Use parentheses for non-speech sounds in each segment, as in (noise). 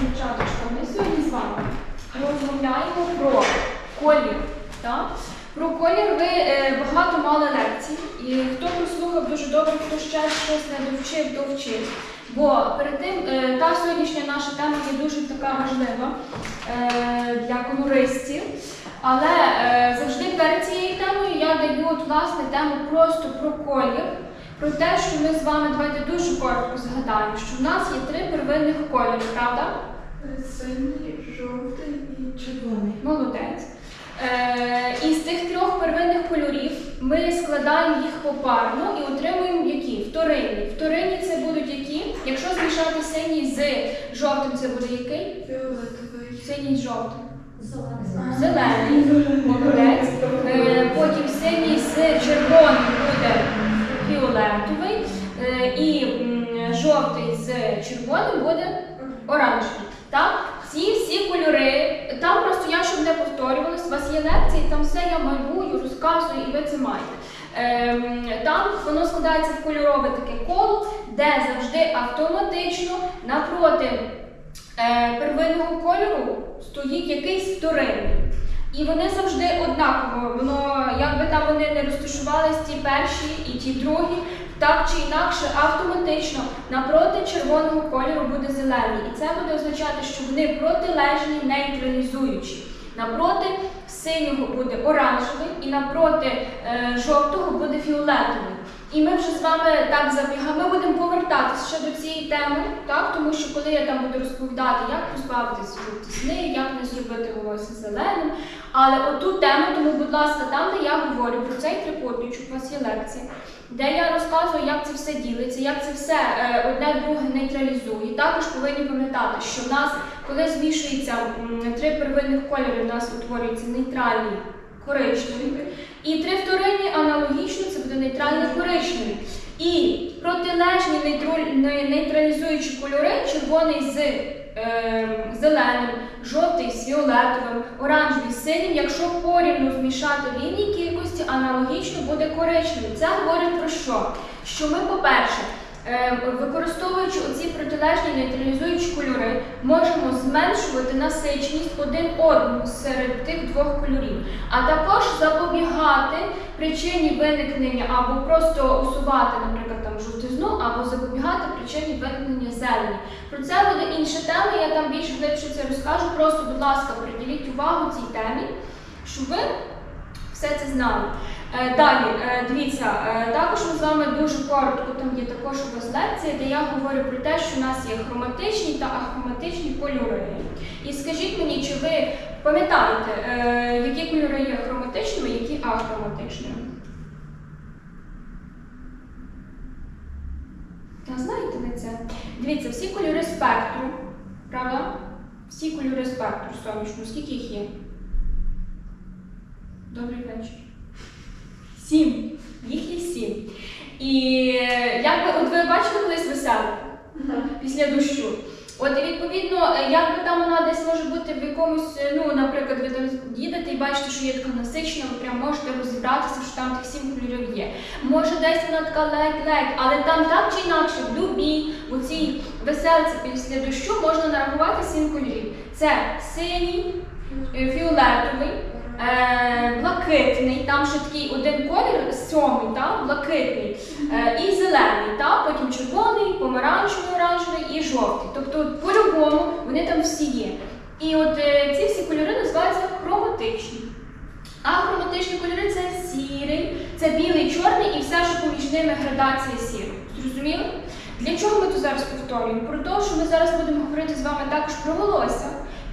дівчаточка, ми сьогодні з вами розмовляємо про колір. Так? Про колір ви е, багато мали лекцій, і хто прослухав дуже добре, хто ще щось не довчив, довчив. Бо перед тим е, та сьогоднішня наша тема є дуже така важлива е, для колористів. Але е, завжди перед цією темою я даю от, власне тему просто про колір, про те, що ми з вами давайте дуже коротко згадаємо, що в нас є три первинних кольори, правда? Синій, жовтий і червоний. Молодець. Е, із тих трьох первинних кольорів ми складаємо їх попарно і отримуємо які? Вторинні. Вторинні це будуть які? Якщо змішати синій з жовтим, це буде який? Фіолетовий. Синій з жовтим. Зелений. Молодець. Е, потім синій з червоним буде фіолетовий. Е, і жовтий з червоним буде оранжевий. Так? Ці всі кольори, там просто я, щоб не повторювалась, у вас є лекції, там все я малюю, розказую, і ви це маєте. Ем, там воно складається в кольорове таке коло, де завжди автоматично напроти е, первинного кольору стоїть якийсь вторинний. І вони завжди однаково. Воно, як би там вони не розташувались, ті перші і ті другі, так чи інакше, автоматично напроти червоного кольору буде зелений. І це буде означати, що вони протилежні, нейтралізуючі. Напроти синього буде оранжевий, і напроти е, жовтого буде фіолетовий. І ми вже з вами так забігаємо. Ми будемо повертатися ще до цієї теми, так? тому що коли я там буду розповідати, як позбавитися жовтісни, як не зробити волосся зеленим. Але оту тему, тому, будь ласка, там, де я говорю про цей трикутничок, у вас є лекція, де я розказую, як це все ділиться, як це все е, одне друге нейтралізує. Також повинні пам'ятати, що в нас, коли змішується три первинних кольори, в нас утворюється нейтральний коричневий. І три вторинні аналогічно це буде нейтральний коричневий. І протилежні нейтралізуючі кольори, червоний з е, зеленим, жовтий з фіолетовим, оранжевий з синім, якщо порівну змішати в рівній кількості, аналогічно буде коричневий. Це говорить про що? Що ми, по-перше, використовуючи оці протилежні нейтралізуючі кольори, можемо зменшувати насиченість один одному серед тих двох кольорів, а також запобігати причині виникнення або просто усувати, наприклад, там жовтизну, або запобігати причині виникнення зелені. Про це буде інша тема, я там більш глибше це розкажу. Просто, будь ласка, приділіть увагу цій темі, щоб ви все це знали. Е, Далі, е, дивіться, е, також ми з вами дуже коротко, там є також у вас лекція, де я говорю про те, що у нас є хроматичні та ахроматичні кольори. І скажіть мені, чи ви пам'ятаєте, які кольори є хроматичними, які ахроматичними? Та знаєте ви це? Дивіться, всі кольори спектру, правда? Всі кольори спектру сонячного, скільки їх є? Добрий вечір. Сім. Їх є сім. І е, як ви, от ви бачили колись веселку після дощу? От і відповідно, е, як би там вона десь може бути в якомусь, е, ну, наприклад, ви там їдете і бачите, що є така насичена, ви прям можете розібратися, що там тих сім кольорів є. Може, десь вона така ледь-ледь, але там так чи інакше, в любій, у цій веселці після дощу можна нарахувати сім кольорів. Це синій, фіолетовий, е, блакитний, там ще такий один колір, сьомий, та, блакитний, е, і зелений, та, потім червоний, помаранчевий, оранжевий і жовтий. Тобто, по-любому вони там всі є. І от е, ці всі кольори називаються хроматичні. А хроматичні кольори це сірий, це білий, чорний і все, що поміж ними градація сірого. Зрозуміли? Для чого ми тут зараз повторюємо? Про те, що ми зараз будемо говорити з вами також про волосся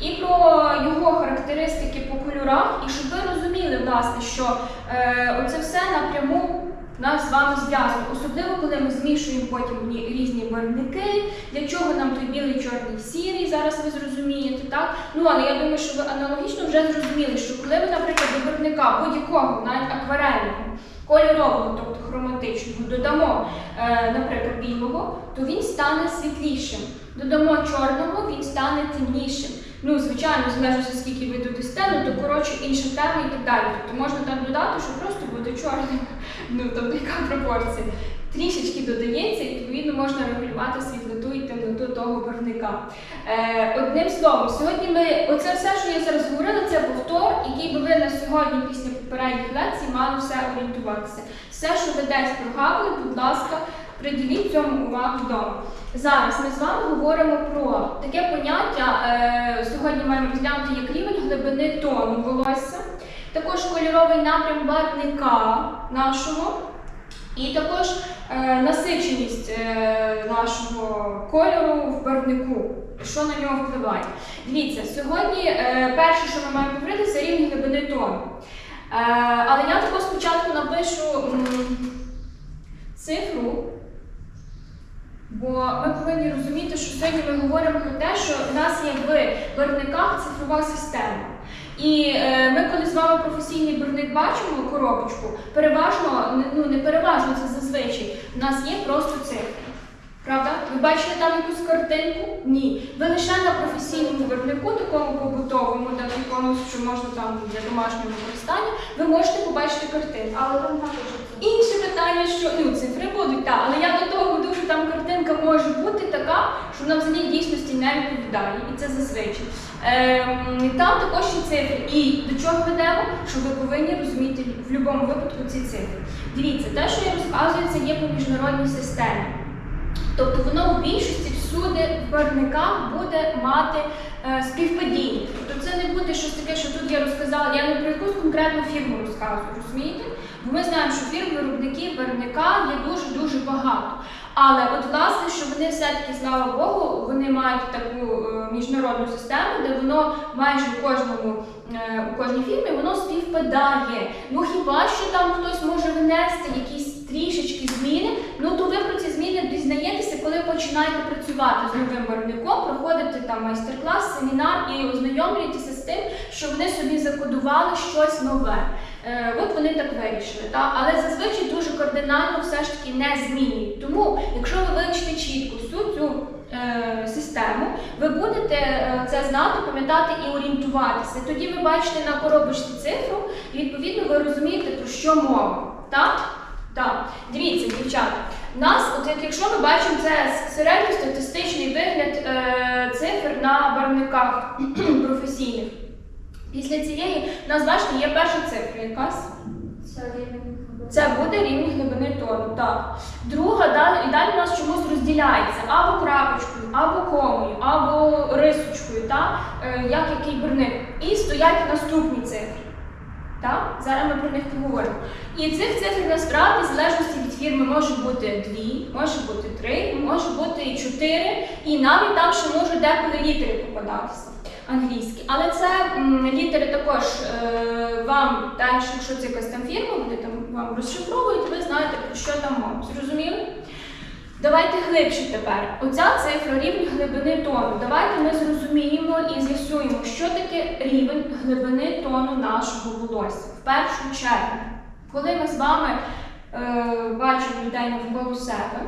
і про його характеристики по кольорах, і щоб ви розуміли, власне, що е, оце все напряму нас з вами зв'язано. Особливо, коли ми змішуємо потім різні барвники, для чого нам той білий, чорний, сірий, зараз ви зрозумієте, так? Ну, але я думаю, що ви аналогічно вже зрозуміли, що коли ми, наприклад, до барвника будь-якого, навіть акварельного, кольорового, тобто хроматичного, додамо, е, наприклад, білого, то він стане світлішим. Додамо чорного, він стане темнішим. Ну, звичайно, залежно скільки ви додасте, ну то коротше інша тема і так далі. Тобто можна так додати, що просто буде чорним. (laughs) Ну тобто яка пропорція. Трішечки додається, і відповідно можна регулювати світлоту і темноту того барвника. Е, одним словом, сьогодні ми, оце все, що я зараз говорила, це повтор, який би ви на сьогодні після попередніх лекцій мали все орієнтуватися. Все, що ви десь прогавили, будь ласка, приділіть цьому увагу вдома. Зараз ми з вами говоримо про таке поняття. Е, сьогодні маємо розглянути як рівень глибини тону волосся, також кольоровий напрям барвника нашого. І також е, насиченість е, нашого кольору в барвнику, що на нього впливає. Дивіться, сьогодні перше, що ми маємо говорити, це рівень глибини тону. Але я також спочатку напишу м, цифру, бо ми повинні розуміти, що сьогодні ми говоримо про те, що в нас є в барвниках цифрова система. І е, ми, коли з вами професійний барвник бачимо коробочку, переважно, ну не переважно, це зазвичай, у нас є просто цифри. Правда? Ви бачите там якусь картинку? Ні. Ви лише на професійному барвнику, такому побутовому, так якомусь, що можна там для домашнього використання, ви можете побачити картинку. Але там також. Інше питання, що ну, цифри будуть, так, але я до того веду, що там картинка може бути така, що вона взагалі дійсності не відповідає, і це зазвичай. Ем, там також є цифри. І до чого ведемо? Що ви повинні розуміти в будь-якому випадку ці цифри. Дивіться, те, що я розказую, це є по міжнародній системі. Тобто воно в більшості всюди в барвниках буде мати е, співпадіння. Тобто це не буде щось таке, що тут я розказала, я не про якусь конкретну фірму розказую, розумієте? Ми знаємо, що фірм виробників барвника є дуже-дуже багато. Але от власне, що вони все-таки, слава Богу, вони мають таку е, міжнародну систему, де воно майже в кожному е, у кожній фірмі воно співпадає. Ну хіба що там хтось може внести якісь трішечки зміни? Ну то ви про ці зміни дізнаєтеся, коли починаєте працювати з новим виробником, проходите там майстер-клас, семінар і ознайомлюєтеся з тим, що вони собі закодували щось нове. Е, от вони так вирішили. Та? Але зазвичай дуже кардинально все ж таки не змінюють. Тому, якщо ви вивчите чітко всю цю е, систему, ви будете е, це знати, пам'ятати і орієнтуватися. Тоді ви бачите на коробочці цифру, і відповідно ви розумієте, про що мова. Так? Так. Дивіться, дівчата. Нас, от якщо ми бачимо це середньостатистичний вигляд е, цифр на барвниках (clears throat) професійних. Після цієї бачите, є перша цифра якась. Це буде рівень глибини тону. Так. Друга і далі у нас чомусь розділяється або крапочкою, або комою, або рисочкою, так? Е, як який барвник. І стоять наступні цифри. Так? Зараз ми про них поговоримо. І цих цифр насправді, в залежності від фірми, може бути дві, може бути три, може бути і чотири, і навіть там ще можуть деколи літери попадатися англійські. Але це літери також е, вам теж, якщо це якась там фірма, вони там вам розшифровують, ви знаєте, про що там мова. Зрозуміли? Давайте глибше тепер. Оця цифра рівень глибини тону. Давайте ми зрозуміємо і з'ясуємо, що таке рівень глибини тону нашого волосся. В першу чергу, коли ми з вами е, бачимо людей навколо себе,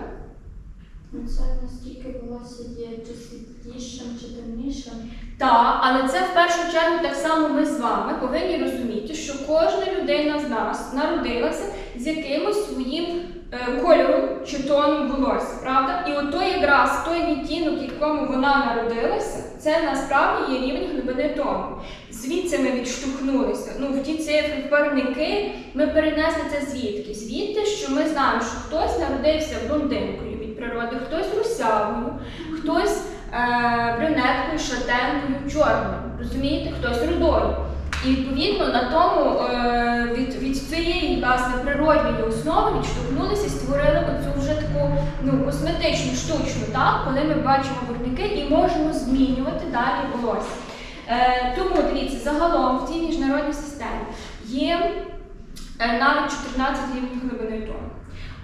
Це наскільки волосся є чи світлішим, чи темнішим. Так, але це в першу чергу так само ми з вами повинні розуміти, що кожна людина з нас народилася з якимось своїм е, кольором чи тоном волосся, правда? І от той якраз той відтінок, якому вона народилася, це насправді є рівень глибини тону. Звідси ми відштовхнулися. Ну, в ті цифри, в парники ми перенесли це звідки? Звідти, що ми знаємо, що хтось народився блондинкою природи, хтось русявою, хтось е, брюнеткою, шатенкою, чорною. Розумієте, хтось рудою. І відповідно на тому е, від, від цієї власне природньої основи відштовхнулися і створили оцю вже таку ну, косметичну, штучну, так, коли ми бачимо бурники і можемо змінювати далі волосся. Е, тому дивіться, загалом в цій міжнародній системі є е, навіть 14 рівнів глибини тону.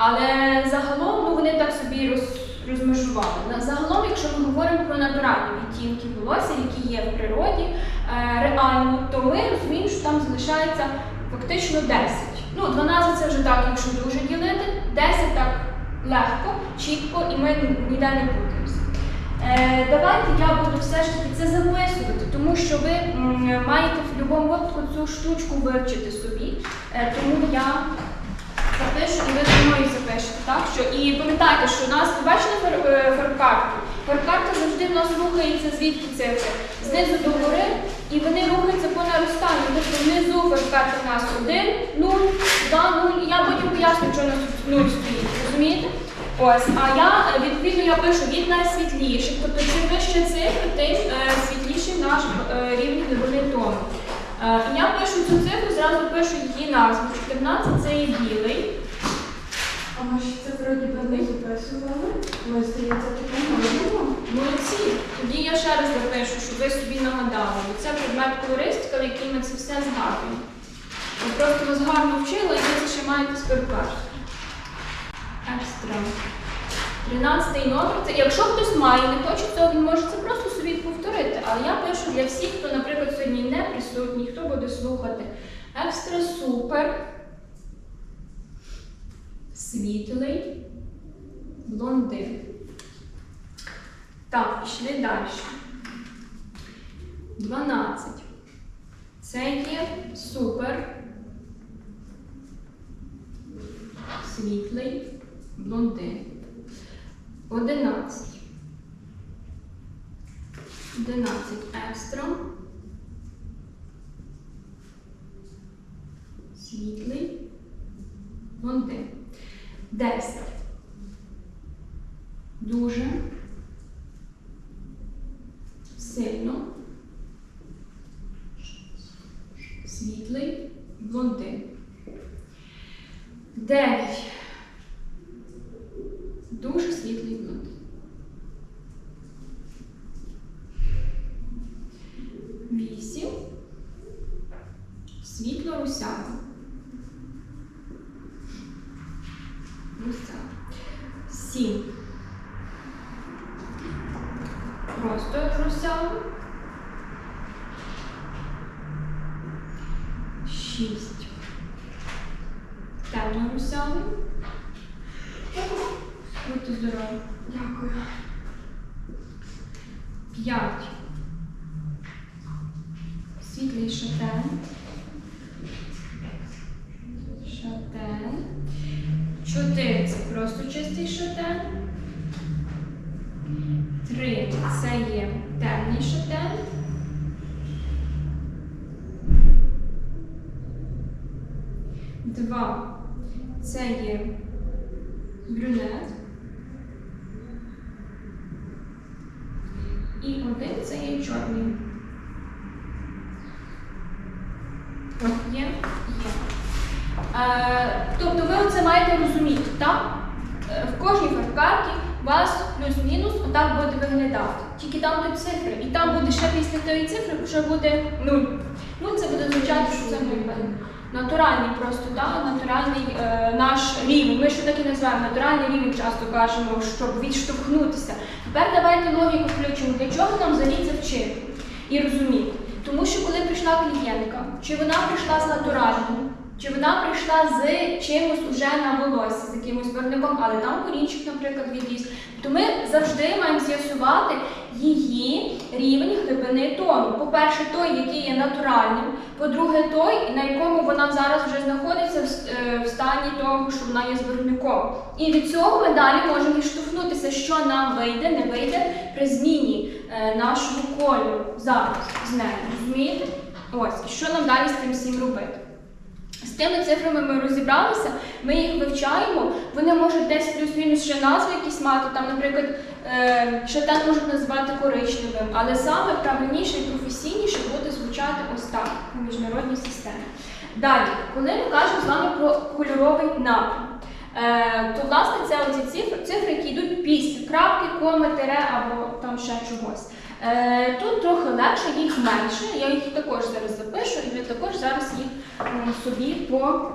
Але загалом ну, вони так собі роз, розмежували. Загалом, якщо ми говоримо про натуральні відтінки волосся, які є в природі, е, реально, то ми розуміємо, що там залишається фактично 10. Ну, 12 це вже так, якщо дуже ділити, 10 так легко, чітко, і ми ніде не путаємося. Е, давайте я буду все ж таки це записувати, тому що ви м, маєте в будь-якому випадку цю штучку вивчити собі. Е, тому я запишу і ви зі мною запишете. Так? Що, і пам'ятайте, що у нас ви бачили фар- е, фарбкарту? Фаркарта завжди в нас рухається звідки цифри? Знизу до гори, і вони рухаються по наростанню. Тобто внизу фаркарта в нас 1, 0, 2, 0. І я потім поясню, що у нас тут 0 стоїть. Розумієте? Ось, а я відповідно я пишу від найсвітліших. Тобто чим вище цифри, тим е, світліший наш е, рівень глибини тону. Я пишу цю цифру, зразу пишу її назву. 14 це є білий. А ми ж це вроді би не записували. Ми здається можемо. Молодці. Тоді я ще раз запишу, щоб ви собі нагадали. Бо це предмет колористика, в який ми це все згадуємо. Я просто вас гарно вчила, і ви це ще маєте з. Екстра. 13 номер. Це якщо хтось має, не хоче цього, він може це просто собі повторити. Але я пишу для всіх, хто, наприклад, сьогодні не присутній, хто буде слухати. Екстра супер. Світлий. Блондин. Так, пішли далі. 12. Це є супер. Світлий блондин. 11. 11 екстра. Світлий блондин. 10. Дуже сильно світлий блондин. 9. Дуже світлий блондин. Вісім. Світло русява. Русява. Сім. Просто русява. Шість. Темно русявий. Будьте здорові. Дякую. П'ять. Світлий шатен. Шатен. Чотири це просто чистий шатен. Три це є темний шатен. Два це є брюнет. І один це є чорний. Є? Є. Е, тобто ви це маєте розуміти, так? Е, В кожній фаркарті у вас плюс-мінус отак буде виглядати. Тільки там будуть цифри. І там буде ще після тієї цифри вже буде 0. Ну, це буде означати, що це 0. Натуральний просто, так? натуральний е, наш рівень. Ми що так і називаємо натуральний рівень, часто кажемо, щоб відштовхнутися. Тепер давайте логіку включимо, для чого нам взагалі вчити і розуміти. Тому що коли прийшла клієнтка, чи вона прийшла з натуральним, чи вона прийшла з чимось уже на волосі, з якимось виробником, але там корінчик, наприклад, відріс, то ми завжди маємо з'ясувати її рівень глибини тону. По-перше, той, який є натуральним, по-друге, той, на якому вона зараз вже знаходиться в, е, стані того, що вона є з. І від цього ми далі можемо відштовхнутися, що нам вийде, не вийде при зміні е, нашого кольору зараз з нею. Розумієте? Ось, і що нам далі з цим всім робити? З тими цифрами ми розібралися, ми їх вивчаємо. Вони можуть десь плюс-мінус ще назви якісь мати. Там, наприклад, е, шатен можуть називати коричневим, але саме правильніше і професійніше буде звучати ось так у міжнародній системі. Далі, коли ми кажемо з вами про кольоровий напрям, е, то власне це оці цифри, цифри, які йдуть після крапки, коми, тире або там ще чогось. Е, тут трохи легше, їх менше. Я їх також зараз запишу, і ви також зараз їх собі по,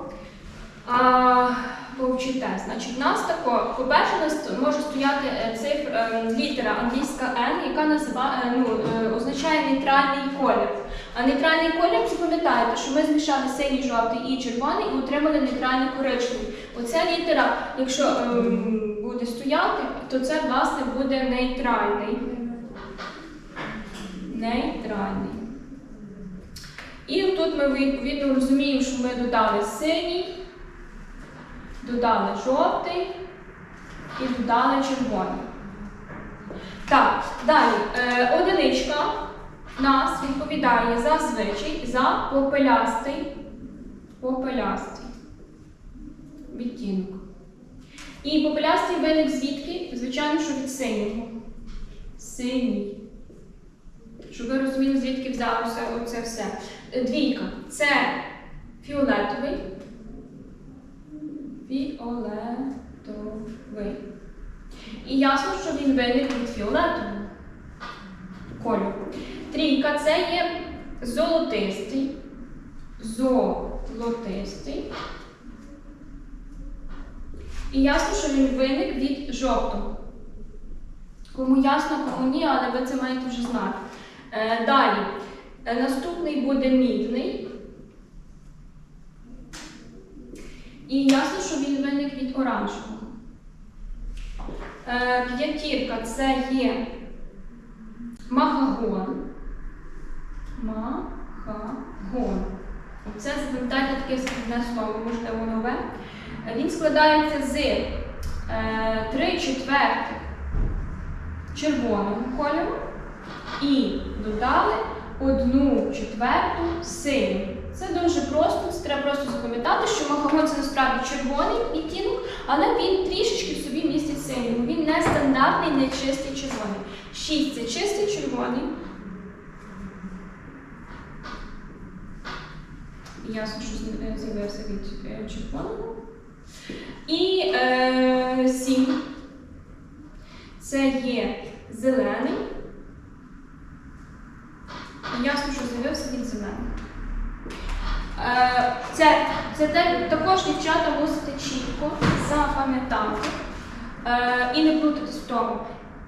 а, повчите. Значить, нас тако, по-перше, нас може стояти е, цифр, е, літера англійська N, яка називає, е, ну, е, означає нейтральний колір. А нейтральний колір, запам'ятаєте, що ми змішали синій, жовтий і червоний і отримали нейтральний коричневий. Оця літера, якщо ем, буде стояти, то це власне буде нейтральний. Нейтральний. І тут ми відповідно розуміємо, що ми додали синій, додали жовтий і додали червоний. Так, далі. Е, одиничка нас відповідає зазвичай за попелястий, попелястий відтінок. І попелястий виник звідки? Звичайно, що від синього. Синій. Щоб ви розуміли, звідки взялося оце все. Двійка це фіолетовий. Фіолетовий. І ясно, що він виник від фіолетового кольору. Трійка це є золотистий. Золотистий. І ясно, що він виник від жовтого. Кому ясно, кому ні, але ви це маєте вже знати. Е, далі. Е, наступний буде мідний. І ясно, що він виник від оранжевого. Е, п'ятірка це є махагон. Махагон. Це запам'ятайте таке складне слово, можливо, нове. Він складається з е, 3 четвертих червоного кольору і додали одну четверту синю. Це дуже просто, це треба просто запам'ятати, що махагон це насправді червоний відтінок, але він трішечки в собі містить синю. Він не стандартний, не чистий червоний. Шість це чистий червоний. Ясно, що е, з'явився від е, червоного. І е, сім. Це є зелений. Ясно, що з'явився від зеленого. Е, Це, це також дівчата мусите чітко запам'ятати е, і не плутатись в тому.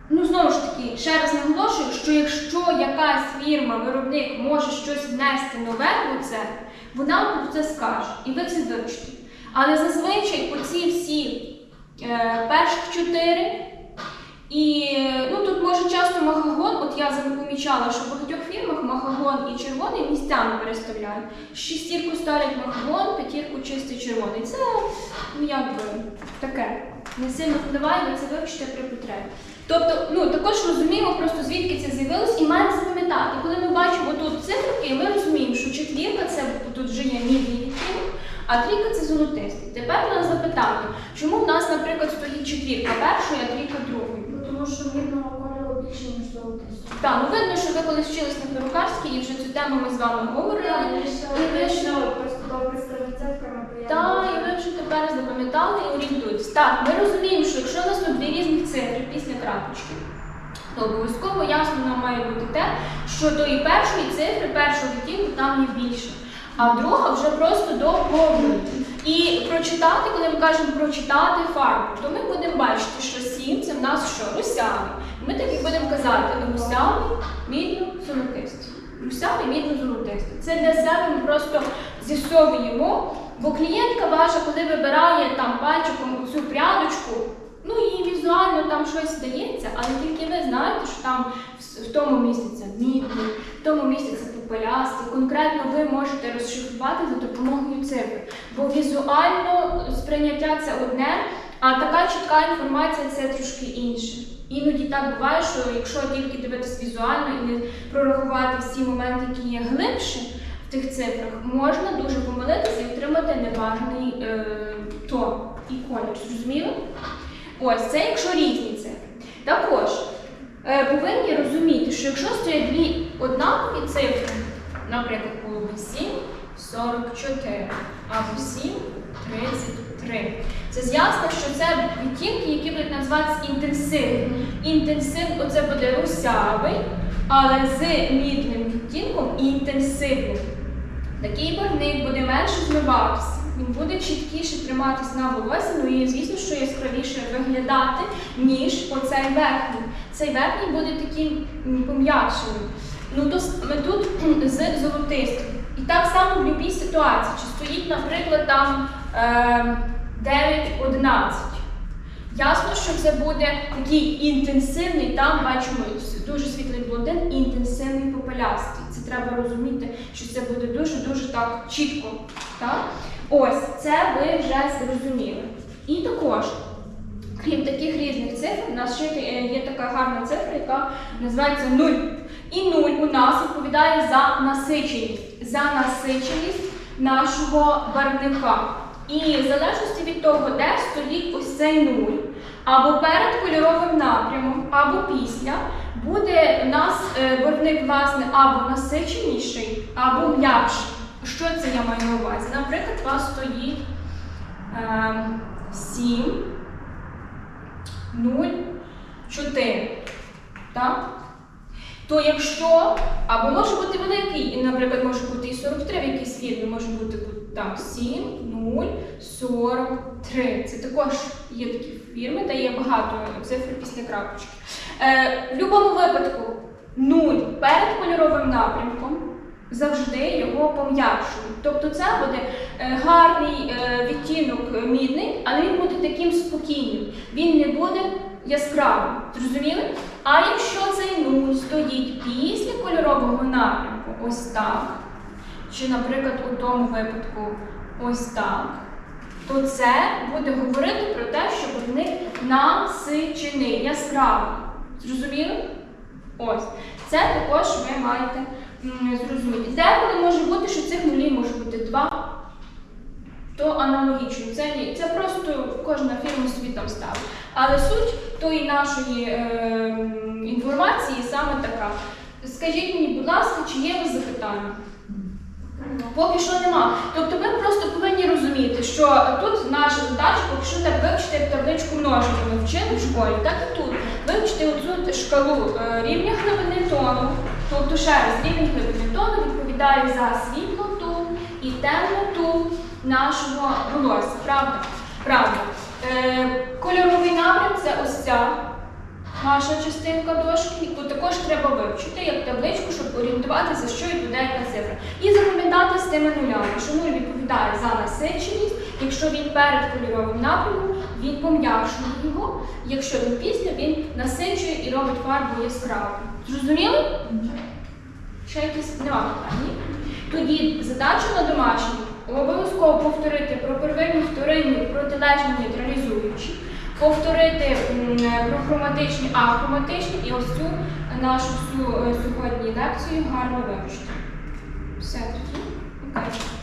Ну, знову ж таки, ще раз наголошую, що якщо якась фірма, виробник може щось внести нове у це, вона вам про це скаже, і ви це вивчите. Але зазвичай оці всі е, перших чотири, і ну, тут може часто махагон, от я помічала, що в багатьох фірмах махагон і червоний місцями переставляють. Шістірку ставлять махагон, п'ятірку чистий червоний. Це ну, якби таке. Не сильно впливає, ви це вивчите при потребі. Тобто, ну також розуміємо просто звідки це з'явилось і маємо запам'ятати. Коли ми бачимо тут циферки, ми розуміємо, що четвірка це тут вже є мідний а трійка це золотистий. Тепер нас запитання, чому в нас, наприклад, стоїть четвірка першою, а трійка що мідного кольору більше, ніж золотистого. Так, ну видно, що ви колись вчились на перукарській і вже цю тему ми з вами говорили. І ви ж просто добре я Так, не і ви вже тепер запам'ятали і орієнтуйтесь. Так, ми розуміємо, що якщо у нас тут дві різних цифри після крапочки, то обов'язково ясно нам має бути те, що до і першої цифри, першого відтінку там є більше. А друга вже просто доповнює. І прочитати, коли ми кажемо прочитати фарбу, то ми будемо бачити, що сім це в нас що? Русявий. Ми так будемо казати русявий, мідно, золотистий. Русявий, мідно, золотистий. Це для себе ми просто з'ясовуємо, бо клієнтка ваша, коли вибирає там пальчиком цю прядочку, ну їй візуально там щось здається, але тільки ви знаєте, що там в, тому міститься мідний, в тому міститься попелястий. Конкретно ви можете розшифрувати за допомогою цифр. Бо візуально сприйняття це одне, а така чітка інформація це трошки інше. Іноді так буває, що якщо тільки дивитись візуально і не прорахувати всі моменти, які є глибше в тих цифрах, можна дуже помилитися і отримати неважний е, тон і колір. Зрозуміло? Ось це якщо різні цифри. Також повинні розуміти, що якщо стоять дві однакові цифри, наприклад, було б 7, 44, або 7, 33. Це з'ясно, що це відтінки, які будуть називатися інтенсивні. Інтенсив, оце буде русявий, але з мідним відтінком і інтенсивним. Такий барвник буде менше змиватися, він буде чіткіше триматись на волосі, ну і звісно, що яскравіше виглядати, ніж оцей верхній. Цей верхній буде таким м, пом'якшеним. Ну, то ми тут з золотистим. І так само в будь-якій ситуації, чи стоїть, наприклад, там е, 9-11. Ясно, що це буде такий інтенсивний, там бачимо дуже світлий блондин інтенсивний попелястий. Це треба розуміти, що це буде дуже-дуже так чітко. Так? Ось, це ви вже зрозуміли. І також Крім таких різних цифр, у нас ще е, є така гарна цифра, яка називається 0. І 0 у нас відповідає за насиченість, за насиченість нашого барвника. І в залежності від того, де стоїть ось цей 0, або перед кольоровим напрямом, або після, буде у нас е, барвник власне або насиченіший, або м'якший. Що це я маю на увазі? Наприклад, у вас стоїть е, 7, 0, 4. Так? То якщо, або може бути великий, і, наприклад, може бути і 43 в якійсь фірмі, може бути так, 7, 0, 43. Це також є такі фірми, де є багато цифр після крапочки. Е, в будь-якому випадку 0 перед кольоровим напрямком завжди його пом'якшують. Тобто це буде е, гарний е, відтінок мідний, але він буде таким спокійним. Він не буде яскравим. Зрозуміли? А якщо цей нуль стоїть після кольорового напрямку, ось так, чи, наприклад, у тому випадку ось так, то це буде говорити про те, що виник насичений, яскравий. Зрозуміли? Ось. Це також ви маєте зрозуміти. Деколи може бути, що цих нулів може бути два, то аналогічно. Це, це просто кожна фірма собі там ставить. Але суть тої нашої е, інформації саме така. Скажіть мені, будь ласка, чи є у вас запитання? Поки що нема. Тобто ви просто повинні розуміти, що тут наша задача, поки що так вивчити табличку множення. Ми вчили в школі, так і тут. Вивчити оцю шкалу е, рівня глибини тону. Тобто ще раз, рівень глибини тону відповідає за світлоту і темноту нашого волосся. Правда? Правда. Е, кольоровий напрям це ось ця наша частинка дошки, яку також треба вивчити як табличку, щоб орієнтуватися, що відповідає яка цифра. І запам'ятати з тими нулями, що нуль відповідає за насиченість, якщо він перед кольоровим напрямом, він пом'якшує його, якщо він після, він насичує і робить фарбу яскравою. Зрозуміли? Ще якісь нема питань? ні? Тоді задача на домашній обов'язково повторити про первинні, вторинні, протилежні, нейтралізуючі, повторити прохроматичні, про хроматичні, ахроматичні і ось цю нашу всю е, сьогодні лекцію гарно вивчити. Все тоді. Окей.